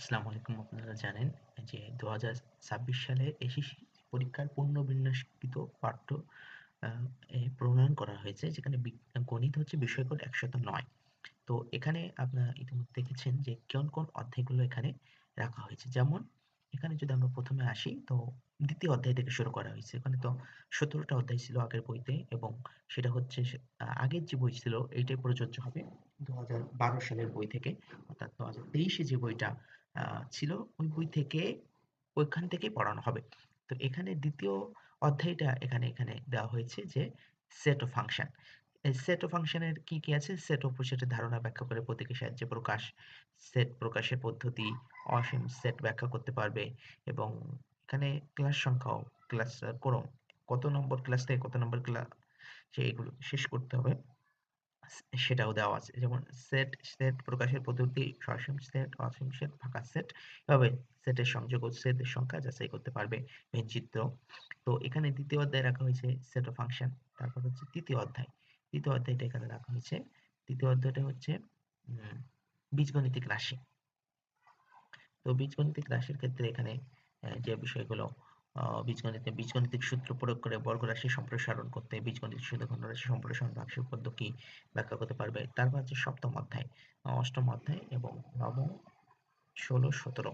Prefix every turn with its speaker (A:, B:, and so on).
A: আসসালামু আলাইকুম আপনারা জানেন যে দু ছাব্বিশ সালে এসএসসি পরীক্ষার পুনর্বিন্যাসকৃত পাঠ্য আহ, প্রণয়ন করা হয়েছে যেখানে গণিত হচ্ছে বিষয়কর একশত নয়। তো এখানে আপনারা ইতিমধ্যে দেখেছেন যে কোন কোন অধ্যায়গুলো এখানে রাখা হয়েছে। যেমন এখানে যদি আমরা প্রথমে আসি তো দ্বিতীয় অধ্যায় থেকে শুরু করা হয়েছে। এখানে তো সতেরোটা অধ্যায় ছিল আগের বইতে এবং সেটা হচ্ছে আগের যে বই ছিল এইটাই প্রযোজ্য হবে দু সালের বই থেকে। অর্থাৎ দু হাজার যে বইটা ছিল, ওই বই থেকে, ওইখান থেকেই পড়ানো হবে। তো এখানে দ্বিতীয় অধ্যায়টা এখানে এখানে দেওয়া হয়েছে যে সেট অফ ফাংশন এই সেট অফ ফাংশনের কি কি আছে? সেট অফ সেটের ধারণা ব্যাখ্যা করে প্রতীকের সাহায্যে প্রকাশ। সেট প্রকাশের পদ্ধতি, অসীম সেট ব্যাখ্যা করতে পারবে এবং এখানে ক্লাস সংখ্যাও ক্লাস ক্রম, কত নম্বর ক্লাস থেকে কত নম্বর ক্লাস সেইগুলো শেষ করতে হবে। সেটাও দেওয়া আছে। যেমন সেট সেট প্রকাশের পদ্ধতি, সসীম সেট অসীম সেট ফাঁকা সেট এভাবে সেটের সংযোগ সেটের সংখ্যা যাচাই করতে পারবে মেন চিত্র। তো এখানে দ্বিতীয় অধ্যায় রাখা হয়েছে সেট অফ ফাংশন তারপর হচ্ছে তৃতীয় অধ্যায়। তৃতীয় অধ্যায়টা এখানে রাখা হয়েছে। তৃতীয় অধ্যায়টা হচ্ছে বীজগণিতিক রাশি। তো বীজগণিতিক রাশির ক্ষেত্রে এখানে যে বিষয়গুলো বীজগণিতে, বীজগণিতিক সূত্র প্রয়োগ করে বর্গরাশি সম্প্রসারণ করতে বীজগণিত সূত্র ঘন রাশি সম্প্রসারণ ভাগশেষ পদ্ধতি ব্যাখ্যা করতে পারবে? তারপর আছে সপ্তম অধ্যায় অষ্টম অধ্যায় এবং নবম, ষোলো, সতেরো।